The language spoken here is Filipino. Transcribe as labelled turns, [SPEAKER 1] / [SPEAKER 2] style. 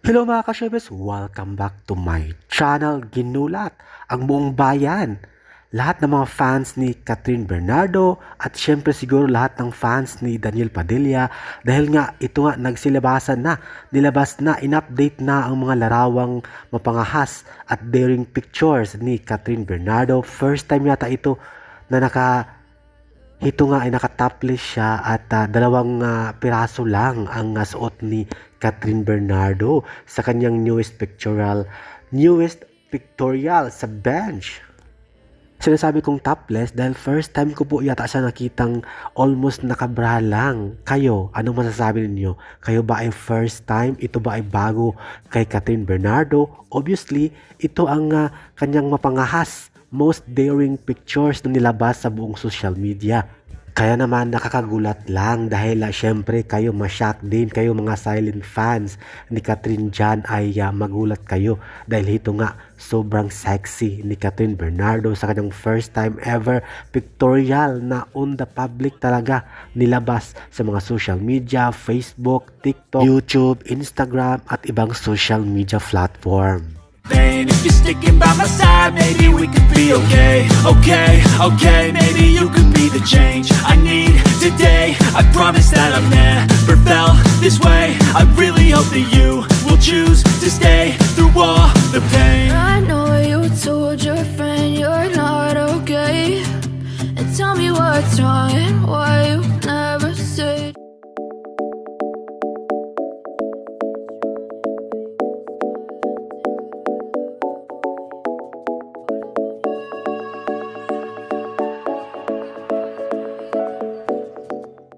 [SPEAKER 1] Hello mga kasyebes, welcome back to my channel Ginulat, ang buong bayan. Lahat ng mga fans ni Catherine Bernardo at syempre siguro lahat ng fans ni Daniel Padilla dahil nga ito nga nagsilabasan na, nilabas na, in-update na ang mga larawang mapangahas at daring pictures ni Catherine Bernardo. First time yata ito na naka ito nga ay nakatopless siya at ah, dalawang ah, piraso lang ang ah, suot ni Catherine Bernardo sa kanyang newest pictorial, newest pictorial sa bench. Sinasabi kong topless dahil first time ko po yata siya nakitang almost nakabra lang. Kayo, anong masasabi ninyo? Kayo ba ay first time? Ito ba ay bago kay Catherine Bernardo? Obviously, ito ang ah, kanyang mapangahas, most daring pictures na nilabas sa buong social media. Kaya naman nakakagulat lang dahil uh, syempre kayo masyak din kayo mga silent fans ni Catherine Jan ay ah, magulat kayo dahil ito nga sobrang sexy ni Catherine Bernardo sa kanyang first time ever pictorial na on the public talaga nilabas sa mga social media, Facebook, TikTok, YouTube, Instagram at ibang social media platform.
[SPEAKER 2] pain. If you're sticking by my side, maybe we could be okay. Okay, okay, maybe you
[SPEAKER 3] could
[SPEAKER 2] be
[SPEAKER 3] the
[SPEAKER 2] change I need today.
[SPEAKER 3] I
[SPEAKER 2] promise that I've
[SPEAKER 3] never
[SPEAKER 2] felt this way.
[SPEAKER 3] I
[SPEAKER 2] really hope that you
[SPEAKER 3] will
[SPEAKER 2] choose to stay through
[SPEAKER 3] all the pain.
[SPEAKER 4] I know you told your friend you're not okay. And tell me what's wrong and why you never